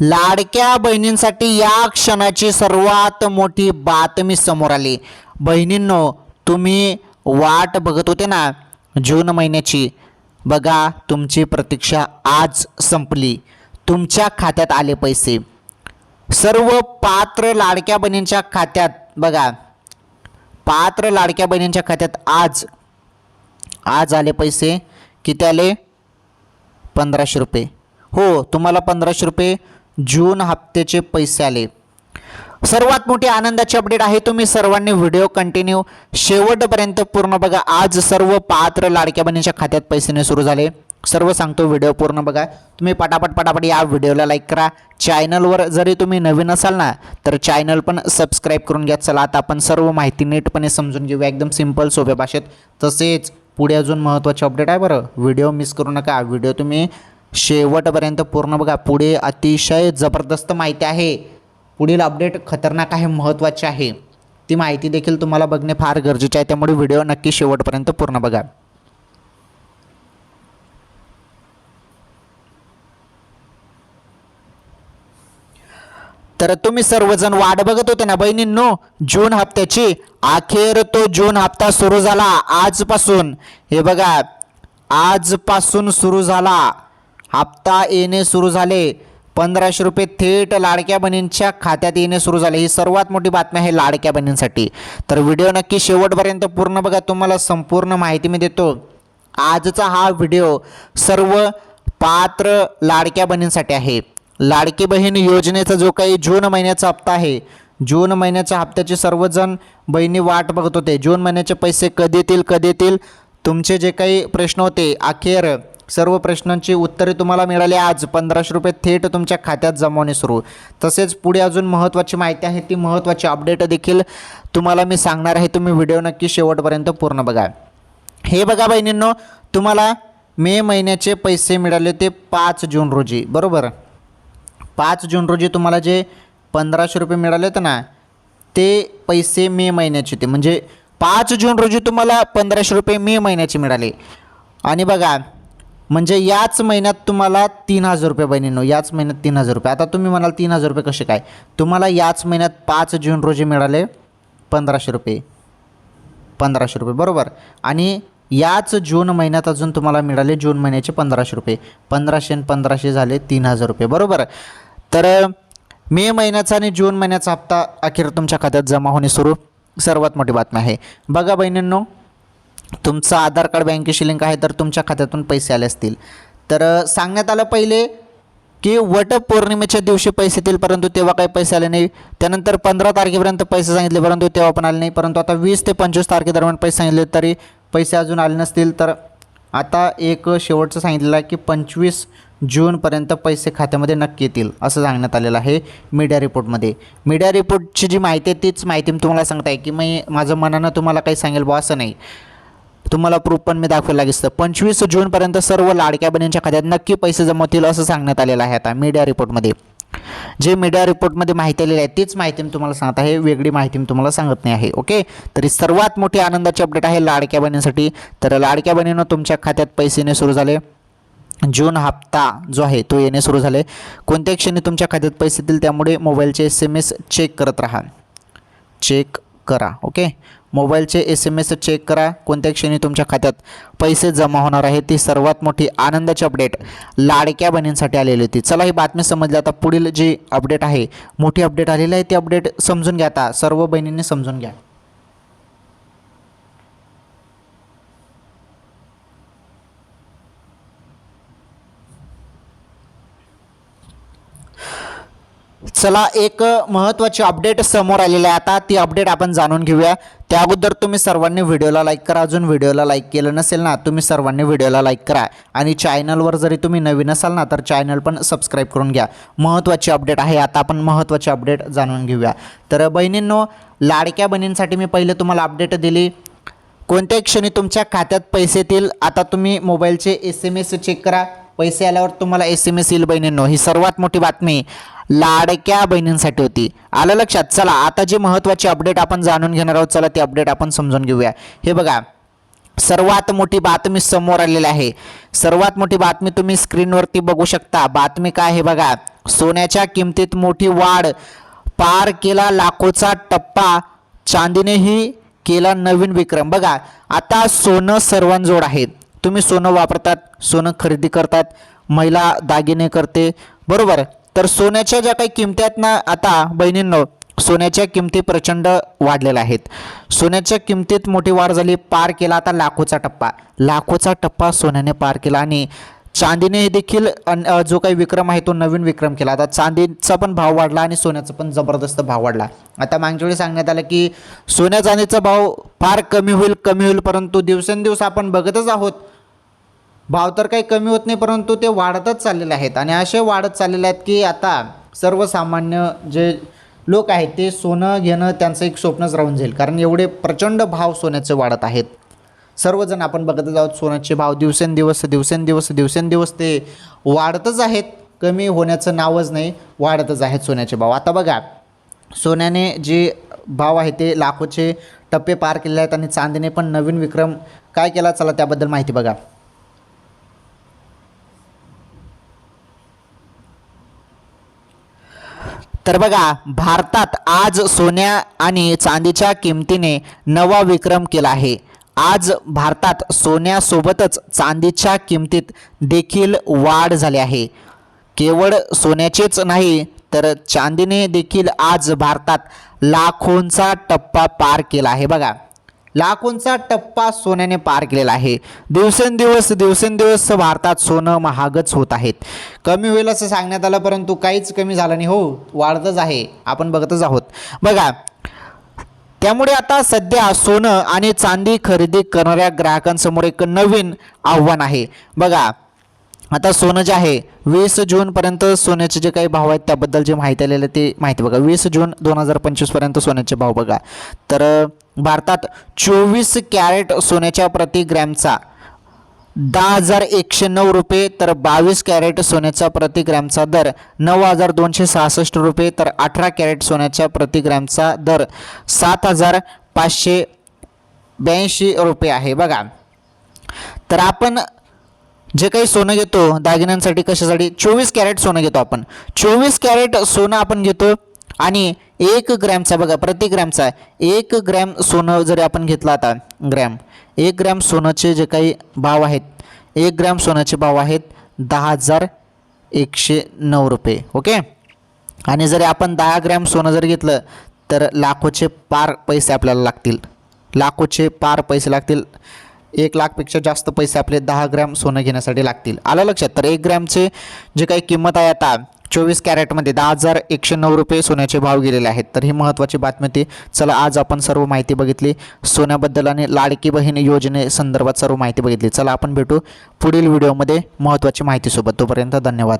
लाडक्या बहिणींसाठी या क्षणाची सर्वात मोठी बातमी समोर आली. बहिणींनो तुम्ही वाट बघत होते ना जून महिन्याची? बघा तुमची प्रतीक्षा आज संपली. तुमच्या खात्यात आले पैसे. सर्व पात्र लाडक्या बहिणींच्या खात्यात बघा. पात्र लाडक्या बहिणींच्या खात्यात आज. आज आले पैसे. किती आले? पंधराशे रुपये. हो तुम्हाला पंधराशे रुपये जून हप्त्याचे पैसे आले. सर्वात मोठी आनंदाची अपडेट आहे. तुम्ही सर्वांनी व्हिडिओ कंटिन्यू शेवटपर्यंत पूर्ण बघा. आज सर्व पात्र लाडक्या बहिणीच्या खात्यात पैसेने सुरू झाले. सर्व सांगतो व्हिडिओ पूर्ण बघा. तुम्ही पटापट पटापट या व्हिडिओला लाईक करा. चॅनलवर जरी तुम्ही नवीन असाल ना तर चॅनल पण सबस्क्राईब करून घ्या. चला आता आपण सर्व माहिती नीटपणे समजून घेऊया. एकदम सिंपल सोप्या भाषेत. तसेच पुढे अजून महत्त्वाचे अपडेट आहे बरं. व्हिडिओ मिस करू नका. व्हिडिओ तुम्ही शेवटपर्यंत पूर्ण बघा. पुढे अतिशय जबरदस्त माहिती आहे. पुढील अपडेट खतरनाक आहे महत्त्वाची आहे. ती माहिती देखील तुम्हाला बघणे फार गरजेचे आहे. त्यामुळे व्हिडिओ नक्की शेवटपर्यंत पूर्ण बघा. तर तुम्ही सर्वजण वाट बघत होते ना बहिणींनो? जून हप्त्याची अखेर तो जून हप्ता सुरू झाला. आजपासून हे बघा आजपासून सुरू झाला. हप्ता येणे सुरू झाले. पंधराशे रुपये थेट लाडक्या बहिणींच्या खात्यात येणे सुरू झाले. ही सर्वात मोठी बातमी आहे लाडक्या बहिणींसाठी. तर व्हिडिओ नक्की शेवटपर्यंत पूर्ण बघा. तुम्हाला संपूर्ण माहिती मी देतो. आजचा हा व्हिडिओ सर्व पात्र लाडक्या बहिणींसाठी आहे. लाडकी बहीण योजनेचा जो काही जून महिन्याचा हप्ता आहे जून महिन्याच्या हप्त्याचे सर्वजण बहिणी वाट बघत होते. जून महिन्याचे पैसे कधी येतील कधी येतील तुमचे जे काही प्रश्न होते अखेर सर्व प्रश्नांची उत्तरे तुम्हाला मिळाली आज. पंधराशे रुपये थेट तुमच्या खात्यात जमवणे सुरू. तसेच पुढे अजून महत्त्वाची माहिती आहे ती महत्त्वाची अपडेट देखील तुम्हाला मी सांगणार आहे. तुम्ही व्हिडिओ नक्की शेवटपर्यंत पूर्ण बघा. हे बघा बहिणींनो तुम्हाला मे महिन्याचे पैसे मिळाले ते पाच जून रोजी. बरोबर? पाच जून रोजी तुम्हाला जे पंधराशे रुपये मिळाले होते ना ते पैसे मे महिन्याचे होते. म्हणजे पाच जून रोजी तुम्हाला पंधराशे रुपये मे महिन्याचे मिळाले. आणि बघा म्हणजे याच महिन्यात तुम्हाला तीन हजार रुपये बहिणींनो याच महिन्यात तीन हजार रुपये. आता तुम्ही म्हणाल तीन हजार रुपये कसे काय? तुम्हाला याच महिन्यात पाच जून रोजी मिळाले पंधराशे रुपये. पंधराशे रुपये बरोबर. आणि याच जून महिन्यात अजून तुम्हाला मिळाले जून महिन्याचे पंधराशे रुपये. पंधराशे आणि पंधराशे झाले तीन हजार रुपये बरोबर. तर मे महिन्याचा आणि जून महिन्याचा हप्ता अखेर तुमच्या खात्यात जमा होणे सुरू. सर्वात मोठी बातमी आहे. बघा बहिणींनो तुमचं आधार कार्ड बँकेशी लिंक आहे तर तुमच्या खात्यातून पैसे आले असतील. तर सांगण्यात आलं पहिले की वटपौर्णिमेच्या दिवशी पैसे येतील परंतु तेव्हा काही पैसे आले नाही. त्यानंतर पंधरा तारखेपर्यंत पैसे सांगितले परंतु तेव्हा पण आले नाही. परंतु आता वीस ते पंचवीस तारखेदरम्यान पैसे सांगितले तरी पैसे अजून आले नसतील. तर आता एक शेवटचं सांगितलेलं आहे की पंचवीस जूनपर्यंत पैसे खात्यामध्ये नक्की येतील असं सांगण्यात आलेलं आहे मीडिया रिपोर्टमध्ये. मीडिया रिपोर्टची जी माहिती आहे तीच माहिती मी तुम्हाला सांगताय की मी माझं मनानं तुम्हाला काही सांगेल बा असं नाही. तुम्हाला प्रूफ पण मी दाखवायला लागेल पंचवीस जूनपर्यंत सर्व लाडक्या बहिणींच्या खात्यात नक्की पैसे जमवतील असं सांगण्यात आलेलं आहे आता मीडिया रिपोर्टमध्ये जे मीडिया रिपोर्टमध्ये माहिती आलेली आहे तीच माहिती मी तुम्हाला सांगत आहे. वेगळी माहिती मी तुम्हाला सांगत नाही आहे ओके तरी सर्वात मोठी आनंदाची अपडेट आहे लाडक्या बहिणींसाठी. तर लाडक्या बहिणीनं तुमच्या खात्यात पैसे येणे सुरू झाले. जून हप्ता जो आहे तो येणे सुरू झाले. कोणत्या क्षणी तुमच्या खात्यात पैसे येतील त्यामुळे मोबाईलचे एस एम एस चेक करत राहा. चेक करा ओके? मोबाईलचे एस एम एस चेक करा कोणत्या क्षणी तुमच्या खात्यात पैसे जमा होणार आहे ती सर्वात मोठी आनंदाची अपडेट लाडक्या बहिणींसाठी आलेली होती. चला ही बातमी समजली. आता पुढील जी अपडेट आहे मोठी अपडेट आलेली आहे ती अपडेट समजून घ्या आता. सर्व बहिणींनी समजून घ्या. चला एक महत्त्वाची अपडेट समोर आलेली आहे. आता ती अपडेट आपण जाणून घेऊया. त्या अगोदर तुम्ही सर्वांनी व्हिडिओला लाईक करा. अजून व्हिडिओला लाईक केलं नसेल ना तुम्ही सर्वांनी व्हिडिओला लाईक करा. आणि चॅनलवर जरी तुम्ही नवीन असाल ना तर चॅनल पण सबस्क्राईब करून घ्या. महत्त्वाची अपडेट आहे. आता आपण महत्त्वाची अपडेट जाणून घेऊया. तर बहिणींनो लाडक्या बहिणींसाठी मी पहिले तुम्हाला अपडेट दिली. कोणत्याही क्षणी तुमच्या खात्यात पैसे येतील आता तुम्ही मोबाईलचे एस एम एस चेक करा. पैसे आल्यावर तुम्हाला एस एम एस येईल बहिणींनो. ही सर्वात मोठी बातमी लाडक्या बहिणींसाठी होती. आलं लक्षात? चला आता जी महत्त्वाची अपडेट आपण जाणून घेणार आहोत चला ती अपडेट आपण समजून घेऊया. हे बघा सर्वात मोठी बातमी समोर आलेली आहे. सर्वात मोठी बातमी तुम्ही स्क्रीनवरती बघू शकता. बातमी काय हे बघा सोन्याच्या किमतीत मोठी वाढ पार केला लाखोचा टप्पा चांदीनेही केला नवीन विक्रम. बघा आता सोनं सर्वांजोड आहे. तुम्ही सोनं वापरतात सोनं खरेदी करतात महिला दागिने करते. बरोबर. तर सोन्याच्या ज्या काही किमती आहेत ना आता बहिणींनो सोन्याच्या किमती प्रचंड वाढलेल्या आहेत. सोन्याच्या किमतीत मोठी वाढ झाली पार केला आता लाखोचा टप्पा. लाखोचा टप्पा सोन्याने पार केला आणि चांदीने देखील अन- जो काही विक्रम आहे तो नवीन विक्रम केला. आता चांदीचा पण भाव वाढला आणि सोन्याचा पण जबरदस्त भाव वाढला. आता मागच्या वेळी सांगण्यात आलं की सोन्या चांदीचा भाव फार कमी होईल कमी होईल परंतु दिवसेंदिवस आपण बघतच आहोत. भाव तर काही कमी होत नाही परंतु ते वाढतच चाललेले आहेत. आणि असे वाढत चाललेले आहेत की आता सर्वसामान्य जे लोक आहेत ते सोनं घेणं त्यांचं एक स्वप्नच राहून जाईल. कारण एवढे प्रचंड भाव सोन्याचे वाढत आहेत. सर्वजण आपण बघतच आहोत सोन्याचे भाव दिवसेंदिवस दिवसेंदिवस दिवसेंदिवस ते वाढतच आहेत. कमी होण्याचं नावच नाही वाढतच आहेत सोन्याचे भाव. आता बघा सोन्याने जे भाव आहे ते लाखोचे टप्पे पार केले आहेत आणि चांदीने पण नवीन विक्रम काय केला? चला त्याबद्दल माहिती बघा. तर बघा भारतात आज सोन्या आणि चांदीच्या किमतीने नवा विक्रम केला आहे. आज भारतात सोन्यासोबतच चांदीच्या किमतीत देखील वाढ झाली आहे. केवळ सोन्याचेच नाही तर चांदीने देखील आज भारतात लाखोंचा टप्पा पार केला आहे बघा. लाखोंचा टप्पा सोन्याने पार केलेला आहे. दिवसेंदिवस दिवसेंदिवस भारतात सोनं महागच होत आहेत. कमी होईल असं सांगण्यात आलं परंतु काहीच कमी झालं नाही हो. वाढतच आहे. आपण बघतच आहोत. बघा त्यामुळे आता सध्या सोनं आणि चांदी खरेदी करणाऱ्या ग्राहकांसमोर एक नवीन आव्हान आहे. बघा आता सोनं जे आहे वीस जूनपर्यंत सोन्याचे जे काही भाव आहेत त्याबद्दल जे माहिती आलेलं आहे ते माहिती बघा. वीस जून दोन हजार पंचवीसपर्यंत सोन्याचे भाव बघा. तर भारतात चोवीस कॅरेट सोन्याच्या प्रति ग्रॅमचा दहा हजार एकशे नऊ रुपये तर बावीस कॅरेट सोन्याचा प्रति ग्रॅमचा दर नऊ हजार दोनशे सहासष्ट रुपये तर अठरा कॅरेट सोन्याच्या प्रति ग्रॅमचा दर सात हजार पाचशे ब्याऐंशी रुपये आहे बघा. तर आपण जे काही सोनं घेतो दागिन्यांसाठी कशासाठी? चोवीस कॅरेट सोनं घेतो आपण. चोवीस कॅरेट सोनं आपण घेतो आणि एक ग्रॅमचा बघा प्रति ग्रॅमचा एक ग्रॅम सोनं जरी आपण घेतलं आता ग्रॅम एक ग्रॅम सोन्याचे जे काही भाव आहेत एक ग्रॅम सोन्याचे भाव आहेत दहा हजार एकशे नऊ रुपये ओके? आणि जरी आपण दहा ग्रॅम सोनं जर घेतलं तर लाखोचे पार पैसे आपल्याला लागतील. लाखोचे पार पैसे लागतील. एक लाखपेक्षा जास्त पैसे आपले दहा ग्रॅम सोनं घेण्यासाठी लागतील. आलं लक्षात? तर एक ग्रॅमचे जे काही किंमत आहे आता चोवीस कॅरेटमध्ये दहा हजार एकशे नऊ रुपये सोन्याचे भाव गेलेले आहेत. तर ही महत्त्वाची बातमी होती. चला आज आपण सर्व माहिती बघितली. सोन्याबद्दल आणि लाडकी बहीण योजनेसंदर्भात सर्व माहिती बघितली. चला आपण भेटू पुढील व्हिडिओमध्ये महत्त्वाची माहितीसोबत. तोपर्यंत धन्यवाद.